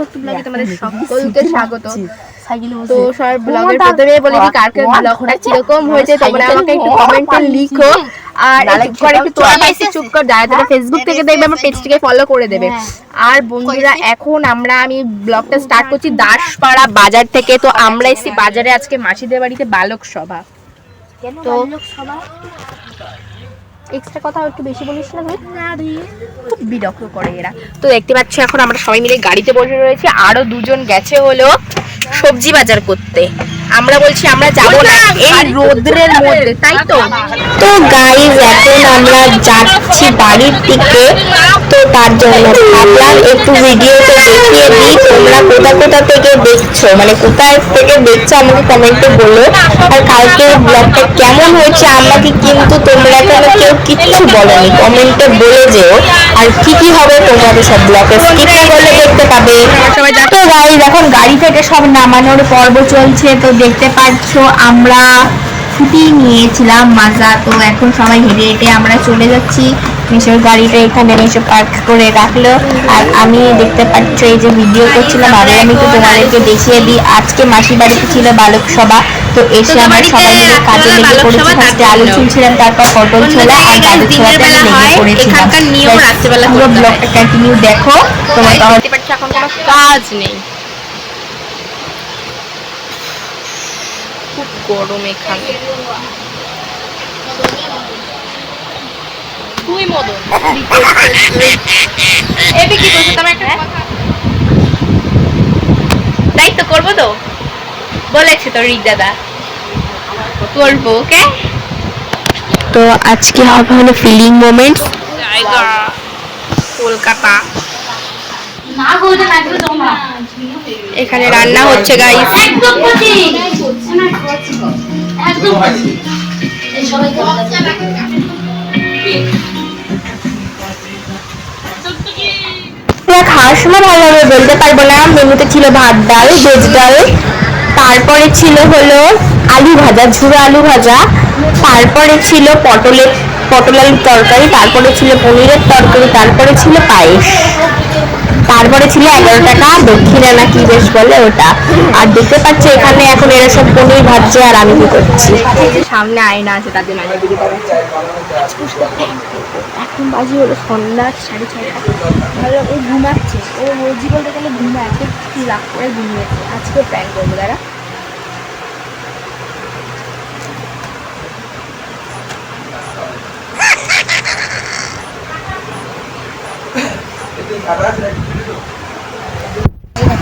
ভক্ত ব্লগে তোমাদের সকলকে স্বাগত। তো সবার ব্লগের প্রথমে বলে দিই কার কার ব্লগটা কীরকম হয়েছে তোমরা আমাকে একটু কমেন্টে লিখো। আর একটু করে একটু তোরা পাইছে চুপ কর যারা যারা ফেসবুক থেকে দেখবে আমার পেজটাকে ফলো করে দেবে। আর বন্ধুরা এখন আমরা আমি ব্লগটা স্টার্ট করছি দাসপাড়া বাজার থেকে। তো আমরা এসেছি বাজারে আজকে মাসিদের বাড়িতে বালক সভা তো এক্সট্রা কথা একটু বেশি বলিস না তুই খুব বিরক্ত করে এরা। তো দেখতে পাচ্ছ এখন আমরা সবাই মিলে গাড়িতে বসে রয়েছি। আরও দুজন গেছে হলো সবজি বাজার করতে। আমরা বলছি আমরা যাব না। এই রোদ্রের মধ্যে তাই তো? তো গাইজ এখন আমরা যাচ্ছি বাড়ির দিকে। তো তার জন্য ভাবলাম একটু ভিডিওতে দেখিয়ে দিই তোমরা কোথা কোথা থেকে দেখছ। মানে কোথায় থেকে দেখছ আমাকে কমেন্টে বলো। আর কালকে ব্লগটা কেমন হয়েছে আমাকে কিন্তু তোমরা এখনও কেউ কিচ্ছু বলনি। কমেন্টে বলে যেও। আর কি কি হবে তোমাদের সব ব্লগে স্কিপ করলে দেখতে পাবে। তো গাইজ এখন গাড়ি থেকে সব নামানোর পর্ব চলছে। তো দেখতে পাচ্ছ আমরা ছুটি নিয়েছিলাম মাজা তো এখন সবাই হেঁটে হেঁটে আমরা চলে যাচ্ছি। মিশোর গাড়িটা এখানে মিশো পার্ক করে রাখল। আর আমি দেখতে পাচ্ছ এই যে ভিডিও করছিলাম আগে আমি তো তোমাদেরকে দেখিয়ে দিই। আজকে মাসি বাড়িতে ছিল বালক সভা তো এসে আমরা সবাই মিলে কাজে লেগে বালক পড়েছি ফার্স্টে আলু ছুলছিলাম তারপর পটল ছোলা আর গাজর ছোলাতে আমি লেগে পড়েছিলাম। পুরো ব্লগটা কন্টিনিউ দেখো। তোমার কোনো কাজ নেই। গরম এখানে তুই মদন এবি কি করছ তোমার একটা তো করব তো? বলেছে তো রিক দাদা। করব ওকে? তো আজকে হবে হলো ফিলিং মোমেন্টস জায়গা কলকাতা। এখানে রান্না হচ্ছে গাইস আমরা খাওয়ার সময় ভালোভাবে বলতে পারব না। মেনুতে ছিল ভাত ডাল ভেজ ডাল। তারপরে ছিল হলো আলু ভাজা ঝুড়ো আলু ভাজা। তারপরে ছিল পটলের পটল আলুর তরকারি তারপরে ছিল পনিরের তরকারি তারপরে ছিল পায়েস। তারপরে ছিল এগারো টাকা দক্ষিণা না কি বেশ বলে ওটা। আর দেখতে পাচ্ছ এখানে এখন এরা সব পনির ভাবছে আর আমি কি করছি। সামনে আয়না আছে তাদের আয়না দিকে এখন বাজি হলো সন্ধ্যা সাড়ে ছয়টা। ভালো ও ঘুমাচ্ছে ও রোজি বলতে গেলে ঘুমাচ্ছে কি রাগ করে ঘুমিয়েছে। আজকে প্ল্যান করব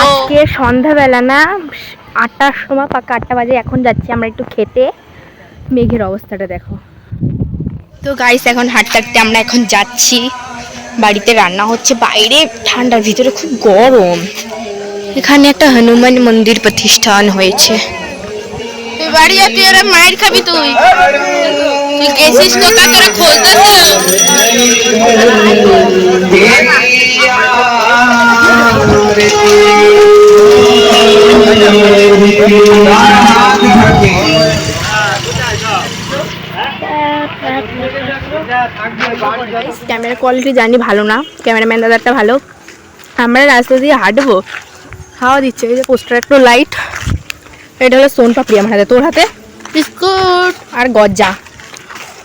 আজকে সন্ধ্যাবেলা না আটটার সময় পাকা আটটা বাজে এখন যাচ্ছি আমরা একটু খেতে। মেঘের অবস্থাটা দেখো। তো গাইস এখন হাঁটতে হাঁটতে আমরা এখন যাচ্ছি। বাড়িতে রান্না হচ্ছে। বাইরে ঠান্ডার ভিতরে খুব গরম। এখানে একটা হনুমান মন্দির প্রতিষ্ঠান হয়েছে। তুই বাড়ি যাচ্ছি ওরা মায়ের খাবি তুই? তুই গেছিস খোঁজতেছে ক্যামেরা কোয়ালিটি জানি ভালো না। ক্যামেরাম্যান দাদাটা ভালো। আমরা রাস্তা দিয়ে হাঁটবো। হাওয়া দিচ্ছে এই যে পোস্টার একটু লাইট এটা হলো সোন পাপড়ি আমার হাতে। তোর হাতে? বিস্কুট। আর গজা।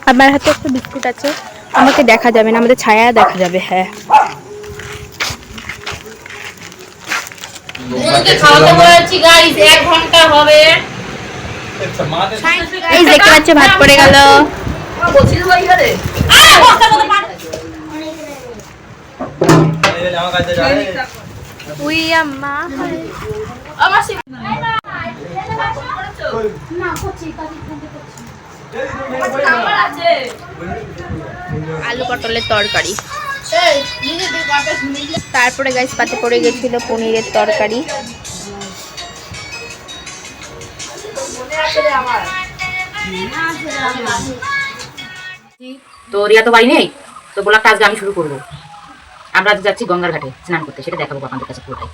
আমার হাতে একটা বিস্কুট আছে। আমাকে দেখা যাবে না আমাদের ছায়া দেখা যাবে হ্যাঁ। খাওয়াতে বলেছি গাইস এক ঘণ্টা হবে। এই দেখতে পাচ্ছ ভাত পড়ে গেল। উই আম্মা আমার আলু পটলের তরকারি। তারপরে গাইস পাতে পড়ে গেছিল পনিরের তরকারি। তো রিয়া তো বাড়ি নেই, তো ব্লগটা আজকে আমি শুরু করব। আমরা যাচ্ছি গঙ্গার ঘাটে, স্নান করতে, সেটা দেখাবো আপনাদের কাছে পুরোটাই।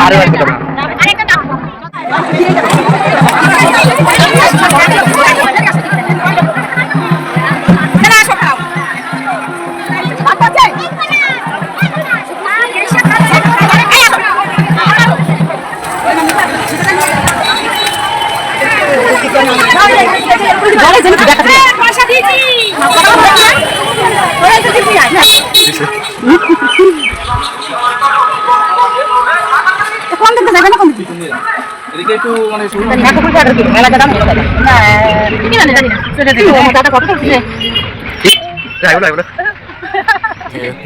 அறுபது এদিকে একটু মানে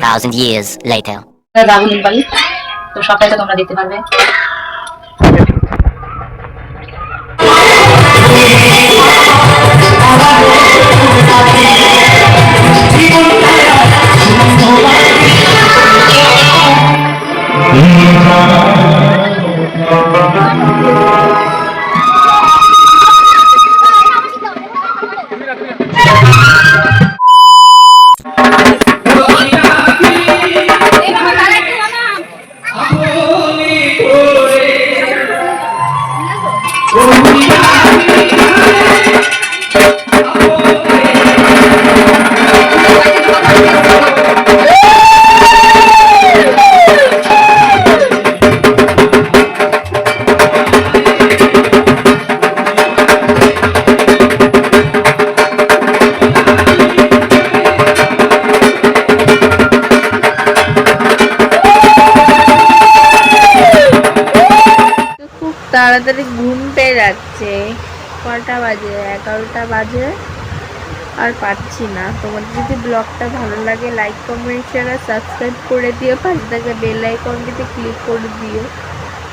thousand years later. রাহুলের বাড়ি তো সবটাই তো তোমরা দেখতে পারবে। খুব তাড়াতাড়ি ঘুম পেয়ে যাচ্ছে। কটা বাজে? এগারোটা বাজে? আর পাচ্ছি না। তোমাদের যদি ব্লগটা ভালো লাগে লাইক কমেন্ট শেয়ার আর সাবস্ক্রাইব করে দিও। পাশে থাকা বেল আইকনটিতে ক্লিক করে দিও।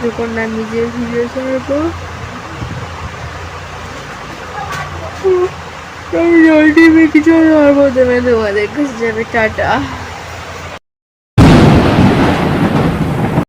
যখন না নিজের ভিডিও ছাড়বো। আমি জলদি কিছু ধরবো দেবে তোমাদের কাছে যাবে, টাটা।